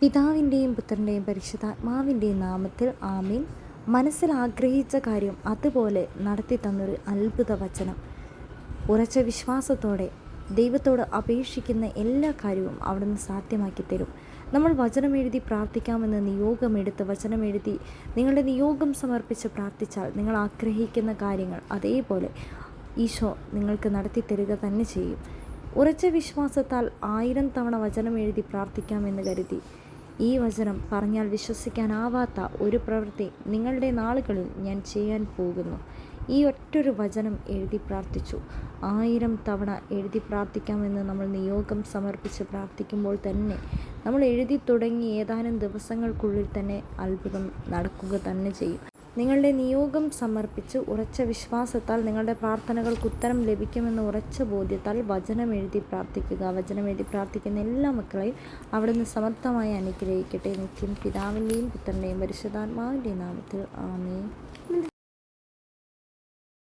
പിതാവിന്റെയും പുത്രന്റെയും പരിശുദ്ധാത്മാവിന്റെയും നാമത്തിൽ ആമീൻ. മനസ്സിൽ ആഗ്രഹിച്ച കാര്യം അതുപോലെ നടത്തി തന്നൊരു അത്ഭുത വചനം. ഉറച്ച വിശ്വാസത്തോടെ ദൈവത്തോട് അപേക്ഷിക്കുന്ന എല്ലാ കാര്യവും അവിടുന്ന് സാധ്യമാക്കി തരും. നമ്മൾ വചനം എഴുതി പ്രാർത്ഥിക്കാമെന്ന് നിയോഗമെടുത്ത് വചനം എഴുതി നിങ്ങളുടെ നിയോഗം സമർപ്പിച്ച് പ്രാർത്ഥിച്ചാൽ നിങ്ങൾ ആഗ്രഹിക്കുന്ന കാര്യങ്ങൾ അതേപോലെ ഈശോ നിങ്ങൾക്ക് നടത്തി തരിക തന്നെ ചെയ്യും. ഉറച്ച വിശ്വാസത്താൽ ആയിരം തവണ വചനം എഴുതി പ്രാർത്ഥിക്കാമെന്ന് കരുതി. ഈ വചനം പറഞ്ഞാൽ വിശ്വസിക്കാനാവാത്ത ഒരു പ്രവൃത്തി നിങ്ങളുടെ നാളുകളിൽ ഞാൻ ചെയ്യാൻ പോകുന്നു. ഈ ഒറ്റൊരു വചനം എഴുതി പ്രാർത്ഥിച്ചു. ആയിരം തവണ എഴുതി പ്രാർത്ഥിക്കാമെന്ന് നമ്മൾ നിയോഗം സമർപ്പിച്ച് പ്രാർത്ഥിക്കുമ്പോൾ തന്നെ നമ്മൾ എഴുതി തുടങ്ങി ഏതാനും ദിവസങ്ങൾക്കുള്ളിൽ തന്നെ അത്ഭുതം നടക്കുക തന്നെ ചെയ്യും. നിങ്ങളുടെ നിയോഗം സമർപ്പിച്ച് ഉറച്ച വിശ്വാസത്താൽ നിങ്ങളുടെ പ്രാർത്ഥനകൾക്ക് ഉത്തരം ലഭിക്കുമെന്ന ഉറച്ച ബോധ്യത്താൽ വചനമെഴുതി പ്രാർത്ഥിക്കുക. വചനമെഴുതി പ്രാർത്ഥിക്കുന്ന എല്ലാ മക്കളെയും അവിടുന്ന് സമർത്ഥമായി അനുഗ്രഹിക്കട്ടെ. നിത്യം പിതാവിന്റെയും പുത്രന്റെയും പരിശുദ്ധാത്മാവിന്റെയും നാമത്തിൽ ആമേ